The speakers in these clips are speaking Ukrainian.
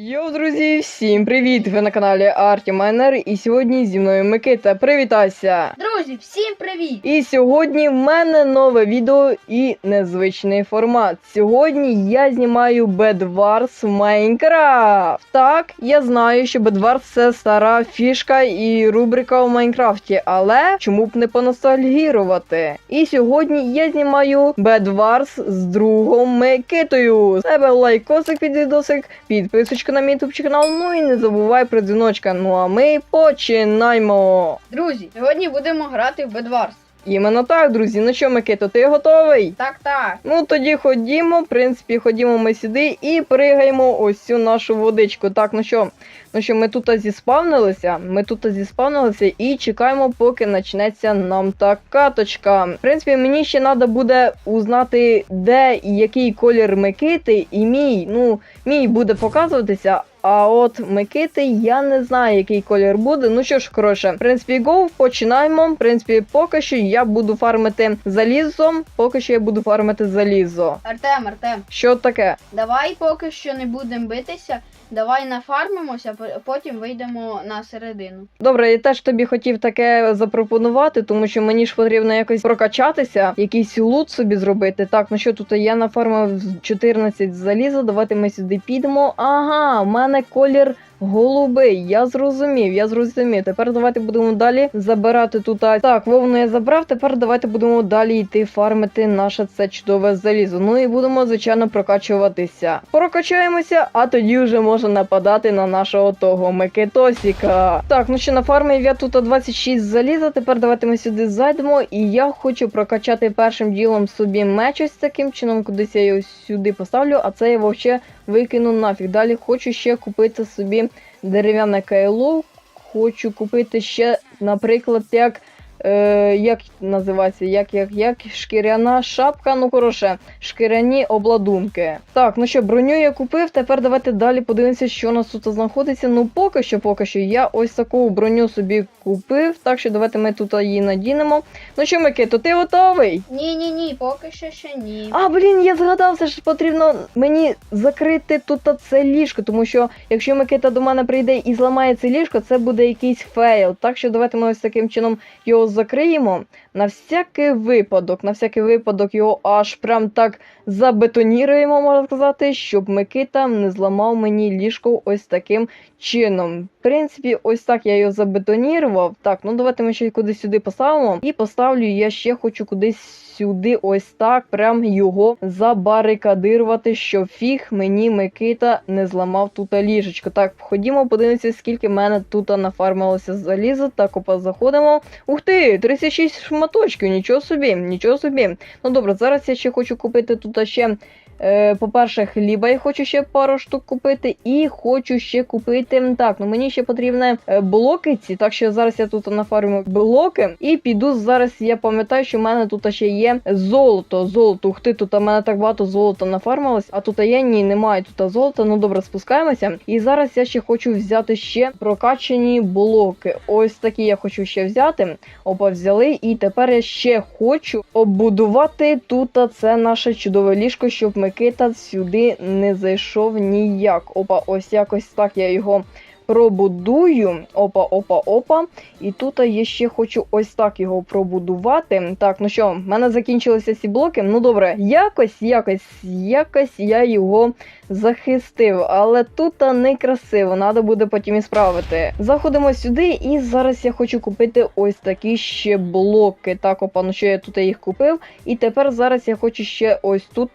Йоу, друзі, всім привіт! Ви на каналі Арті Майнер і сьогодні зі мною Микита. Привітайся! Друзі, всім привіт! І сьогодні в мене нове відео і незвичний формат. Сьогодні я знімаю Bedwars в Майнкрафт. Так, я знаю, що Bedwars це стара фішка і рубрика у Майнкрафті, але чому б не поностальгірувати? І сьогодні я знімаю Bedwars з другом Микитою. З Тебе лайкосик під відосик, підписочка на мій ютуб канал, ну і не забувай про дзвіночка. Ну а ми починаємо. Друзі, сьогодні будемо грати в Bedwars. Іменно так, друзі. Ну що, Микито, ти готовий? Так, так. Ну тоді ходімо, в принципі, ходімо ми сюди і пригаємо ось цю нашу водичку. Так, ну що, ну що, ми тут зіспавнилися, ми тут зіспавнилися і чекаємо, поки почнеться нам та каточка. В принципі, мені ще треба буде узнати, де і який колір Микити, і мій, ну, мій буде показуватися. А от Микити я не знаю, який колір буде. Ну що ж, коротше, в принципі, го, починаємо. В принципі, поки що я буду фармити залізом. Поки що я буду фармити залізо. Артем, Артем, Що таке? давай поки що не будемо битися. Давай нафармимося, потім вийдемо на середину. Добре, я теж тобі хотів таке запропонувати, тому що мені ж потрібно якось прокачатися, якийсь лут собі зробити. Так, ну що тут я нафармив 14 заліза. Давайте ми сюди підемо. Ага, в мене колір. Голубий, я зрозумів, я зрозумів. Тепер давайте будемо далі забирати тут. Так, вовну я забрав. Тепер давайте будемо далі йти фармити наше це чудове залізо. Ну і будемо, звичайно, прокачуватися. Прокачаємося, а тоді вже можна нападати на нашого того Микитосіка. Так, ну що нафармив я тут 26 заліза. Тепер давайте ми сюди зайдемо. І я хочу прокачати першим ділом собі меч ось таким чином, кудись я його сюди поставлю, а це я вовче викину нафіг. Далі хочу ще купити собі дерев'яне кайло. Хочу купити ще, наприклад, як. Е, як називається? Як, як, як шкіряна шапка, ну коротше, шкіряні обладунки. Так, ну що, броню я купив. Тепер давайте далі подивимося, що у нас тут знаходиться. Ну, поки що, поки що, я ось таку броню собі купив. Так що давайте ми тут її надінемо. Ну що, Микито, ти готовий? Ні, ні, ні, поки що ще ні. А, блін, я згадався, що потрібно мені закрити тут це ліжко, тому що якщо Микита до мене прийде і зламає це ліжко, це буде якийсь фейл. Так що давайте ми ось таким чином його закриємо. На всякий випадок, на всякий випадок його аж прям так забетоніруємо, можна сказати, щоб Микита не зламав мені ліжко ось таким чином. В принципі, ось так я його забетонірував. Так, ну давайте ми ще кудись сюди поставимо. І поставлю я ще хочу кудись сюди, ось так, прям його забарикадирувати, щоб фіг мені Микита не зламав тут ліжечко. Так, ходімо, подивимося, скільки в мене тут нафармилося заліза. Так, опа, заходимо. Ух ти, 36 шматочків, нічого собі, нічого собі. Ну добре, зараз я ще хочу купити тут ще. Е, по-перше, хліба я хочу ще пару штук купити, і хочу ще купити. Так, ну мені ще потрібні е, блоки ці, так що зараз я тут нафармлю блоки. І піду зараз. Я пам'ятаю, що в мене тут ще є золото. Золото. Ух ти, тут у мене так багато золота нафармилось, а тут є ні, немає тут золота. Ну добре, спускаємося. І зараз я ще хочу взяти ще прокачані блоки. Ось такі я хочу ще взяти. Опа, взяли. І тепер я ще хочу оббудувати тут це наше чудове ліжко, щоб Микита сюди не зайшов ніяк. Опа, ось якось так я його пробудую. Опа, опа, опа. І тут я ще хочу ось так його пробудувати. Так, ну що, в мене закінчилися ці блоки. Ну добре, якось, якось, якось я його захистив, але тут не красиво, треба буде потім і справити. Заходимо сюди, і зараз я хочу купити ось такі ще блоки. Так, опа, ну що я тут їх купив. І тепер зараз я хочу ще ось тут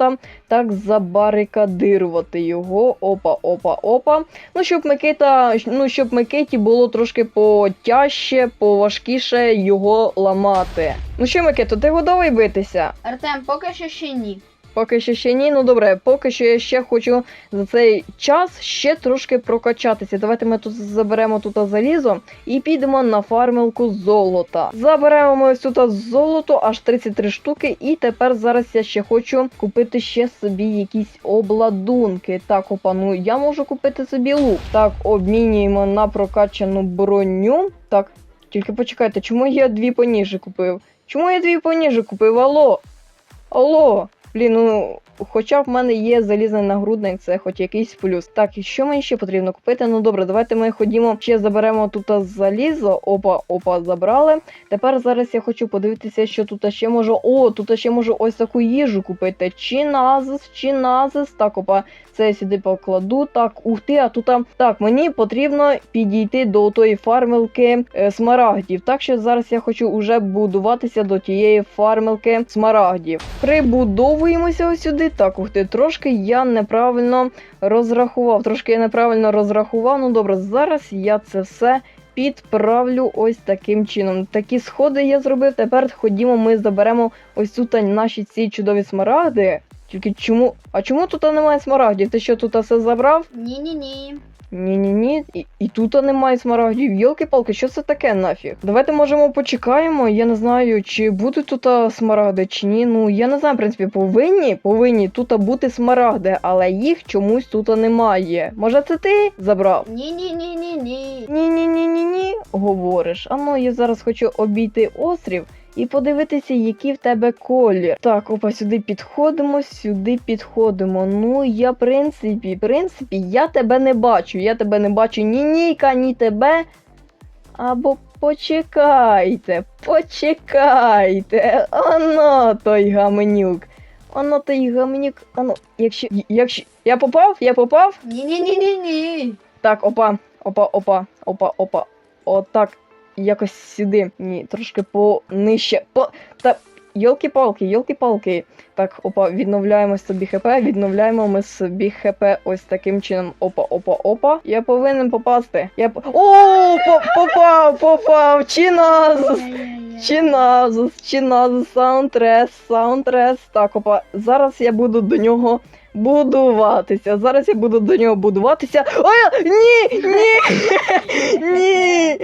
так забарикадирувати його. Опа, опа, опа. Ну, щоб Микита, ну, щоб Микиті було трошки потяжче, поважкіше його ламати. Ну що, Микито, ти готовий битися? Артем, поки що ще ні. Поки що ще ні. Ну добре, поки що я ще хочу за цей час ще трошки прокачатися. Давайте ми тут заберемо тут залізо і підемо на фармилку золота. Заберемо ми тут золото, аж 33 штуки. І тепер зараз я ще хочу купити ще собі якісь обладунки. Так, опа, ну я можу купити собі лук. Так, обмінюємо на прокачану броню. Так, тільки почекайте, чому я дві поніжі купив? Чому я дві поніжі купив? Алло? Алло? Блін, ну хоча в мене є залізний нагрудник, це хоч якийсь плюс. Так, і що мені ще потрібно купити? Ну добре, давайте ми ходімо, ще заберемо тут залізо. Опа, опа, забрали. Тепер зараз я хочу подивитися, що тут ще можу. О, тут ще можу ось таку їжу купити. Чиназис, чиназис. Так, опа, це я сюди покладу. Так, ух ти, а тут. Так, мені потрібно підійти до тої фармилки е, смарагдів. Так що зараз я хочу уже будуватися до тієї фармилки смарагдів. Прибудовуємося ось сюди. Так, ух ти, трошки я неправильно розрахував. Трошки я неправильно розрахував. Ну добре, зараз я це все. Підправлю ось таким чином. Такі сходи я зробив. Тепер ходімо, ми заберемо ось тут наші ці чудові смарагди. Тільки чому. А чому тут немає смарагдів? Ти що тут все забрав? Ні-ні-ні. Ні-ні-ні, і, і тут немає смарагдів. Йолки-палки, що це таке нафіг? Давайте можемо почекаємо. Я не знаю, чи будуть тут смарагди, чи ні. Ну я не знаю, в принципі, повинні повинні тут бути смарагди, але їх чомусь тут немає. Може, це ти забрав? Ні-ні-ні-ні-ні. Ні-ні-ні-ні-ні, говориш. А ну я зараз хочу обійти острів і подивитися, який в тебе колір. Так, опа, сюди підходимо, сюди підходимо. Ну, я, в принципі, в принципі, я тебе не бачу. Я тебе не бачу ні Ніка, ні тебе. Або почекайте, почекайте. Оно той гаменюк. Оно той гаменюк. Оно, якщо. Якщо. Я попав? Я попав? Ні-ні-ні-ні-ні. Так, опа, опа, опа, опа, опа. Отак. Якось сюди. Ні, трошки понижче. По. Та. Йолки-палки, йолки-палки. Так, опа, відновляємо собі хп, відновляємо ми собі хп ось таким чином. Опа, опа, опа. Я повинен попасти. Я по- О, по- попав, попав! Чиназус! Чиназус, чиназус, саундтрес, саундтрес. Так, опа, зараз я буду до нього будуватися. Зараз я буду до нього будуватися. Ой, ні, ні, ні,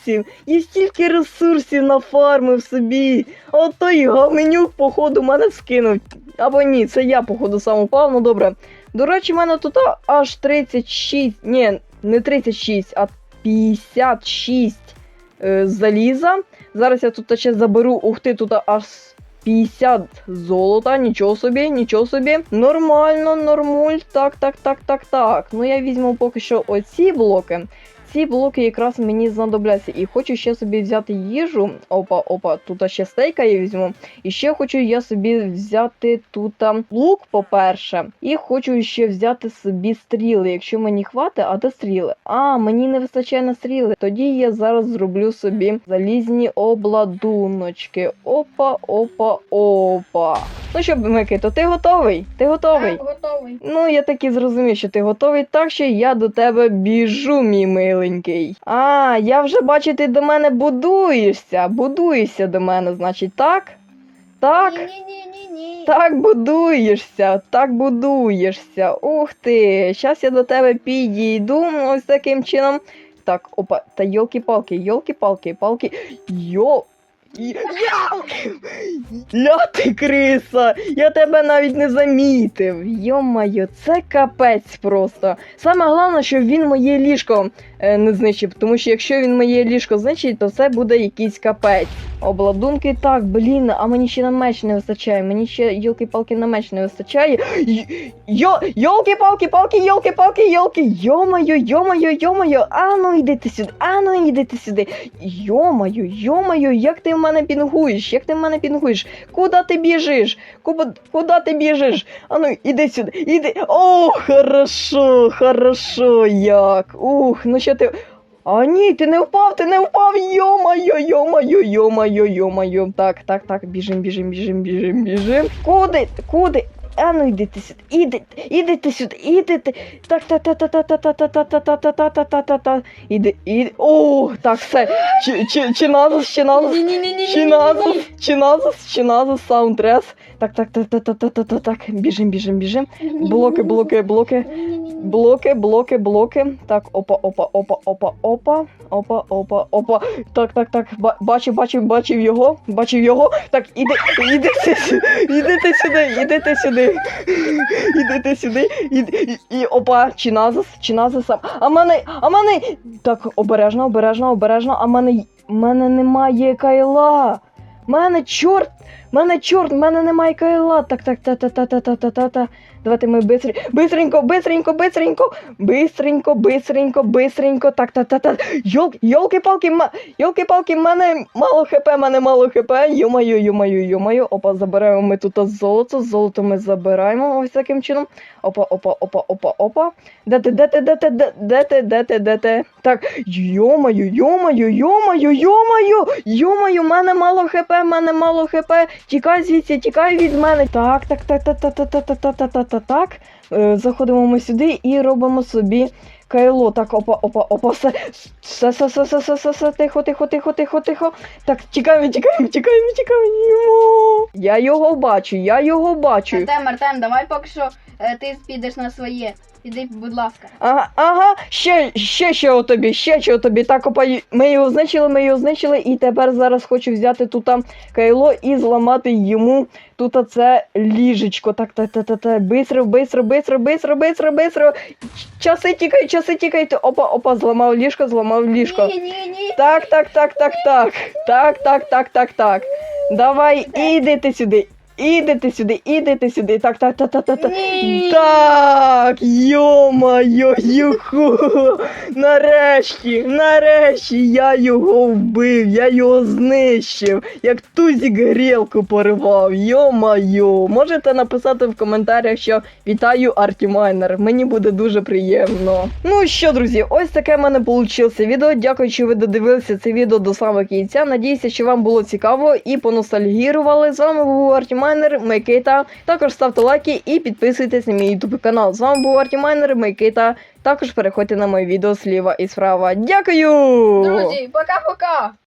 ресурсів, я стільки ресурсів нафармив собі. А от той гаменюк, походу, мене скинув. Або ні, це я, походу, сам упав, ну добре. До речі, в мене тут аж 36, ні, не 36, а 56 е, заліза. Зараз я тут ще заберу, ух ти, тут аж 50 золота, нічого собі, нічого собі. Нормально, нормуль. Так, так, так, так, так. Ну я візьму поки що оці блоки. Ці блоки якраз мені знадобляться. І хочу ще собі взяти їжу. Опа, опа, тут ще стейка я візьму. І ще хочу я собі взяти тут лук, по-перше. І хочу ще взяти собі стріли, якщо мені хватить, а де стріли? А, мені не вистачає на стріли. Тоді я зараз зроблю собі залізні обладуночки. Опа, опа, опа. Ну що, Микито, ти готовий? Ти готовий? Так, готовий. Ну, я так і зрозумів, що ти готовий, так що я до тебе біжу, мій миленький. А, я вже бачу, ти до мене будуєшся. Будуєшся до мене, значить, так? Так? Ні-ні-ні-ні-ні. Так будуєшся, так будуєшся. Ух ти. Щас я до тебе підійду ось таким чином. Так, опа, та йолки-палки, йолки-палки, палки. Йо. Ля ти криса! Я тебе навіть не замітив. Йо-моє, це капець просто. Саме головне, що він моє ліжко е, не знищив, тому що якщо він моє ліжко знищить, то це буде якийсь капець. Обладунки так, блін, а мені ще на меч не вистачає. Мені ще йолки-палки на меч не вистачає. Йо, йолки-палки, палки, йолки-палки, йолки. Йо-моє, йо-моє, йо-моє. А ну йди ти сюди, а ну йди ти сюди. Йо-моє, йо-моє, як ти мене пінгуєш? Як ти мене пінгуєш? Куди ти біжиш? Куди, куди ти біжиш? А ну іди сюди, іди. О, хорошо, хорошо, як. Ух, ну що ти. А ні, ти не впав, ти не впав. Йо-моє, йо-моє, йо-моє, йо-моє. Так, так, так, біжим, біжим, біжим, біжим, біжим. Куди? Куди? А ну йди сюди, ідете, ідите сюди, ідете. Так, та та та та та та та та та та та та та та та та Іди, іде. О, так, все. Чи, чи, чи назус, чи назус. Чи назус, чи назус, чи назус, саундтрес. Так, так, так, так, так, так, так, так, так. Біжим, біжим, біжим. Блоки, блоки, блоки. Блоки, блоки, блоки. Так, опа, опа, опа, опа, опа, опа, опа, опа. Так, так, так. Ба- Бачив, бачив, бачив його. Бачив його. Так, іди, іди сюди, іди ти сюди, іди ти сюди. Іди сюди. І, і опа, чи назис, чи назис сам. А мене, а мене. Так, обережно, обережно, обережно. А мене, мене немає кайла. Мене чорт! Мене чорт, мене немає кайла. Так, так, та, та, та, та, та, та, та, та. Давайте ми бистренько, бистренько, бистренько, бистренько, бистренько, бистренько, так, та, та, та. Йол, йолки-палки, ма... йолки-палки, мене мало хп, мене мало хп. Йомаю, йомаю, йомаю. Опа, забираємо ми тут золото, золото ми забираємо ось таким чином. Опа, опа, опа, опа, опа. Де ти, де ти, де ти, де ти, де ти, де ти? Так, йомаю, йомаю, йомаю, йомаю, йомаю, мене мало хп, мене мало хп. Тікай звідси, тікай від мене. Так, так, так, так, так, так, так, так, так, так, та так. Е, заходимо ми сюди і робимо собі кайло. Так, опа, опа, опа, все. Все, все, все, все, все, все, все, тихо, тихо, тихо, тихо, тихо. Так, тікаємо, тікаємо, тікаємо, тікаємо. Я його бачу, я його бачу. Артем, Мартем, давай поки що е, ти підеш на своє Іди, будь ласка. Ага, ага, ще, ще, ще у тобі, ще що у тобі. Так, опа, ми його знищили, ми його знищили, і тепер зараз хочу взяти тут там кайло і зламати йому тут це ліжечко. Так, так, так, так, так, бистро, бистро, бистро, бистро, бистро, бистро. Часи тікають, часи тікають. Опа, опа, зламав ліжко, зламав ліжко. Ні, ні, ні. Так, так, так, так, так. Так, так, так, так, так. Давай, іди ти сюди. Іди ти сюди, іди ти сюди. Так, так, так, так, так, так. Ні. Так, йо-моє, юху. Нарешті, нарешті я його вбив, я його знищив, як тузік грілку порвав. Йо-моє. Можете написати в коментарях, що вітаю Артімайнер. Мені буде дуже приємно. Ну що, друзі, ось таке в мене вийшло відео. Дякую, що ви додивилися це відео до самого кінця. Надіюся, що вам було цікаво і поностальгірували. З вами був Артімайнер, Микита. Також ставте лайки і підписуйтесь на мій YouTube канал. З вами був Артімайнер, Микита. Також переходьте на моє відео зліва і справа. Дякую! Друзі, пока-пока.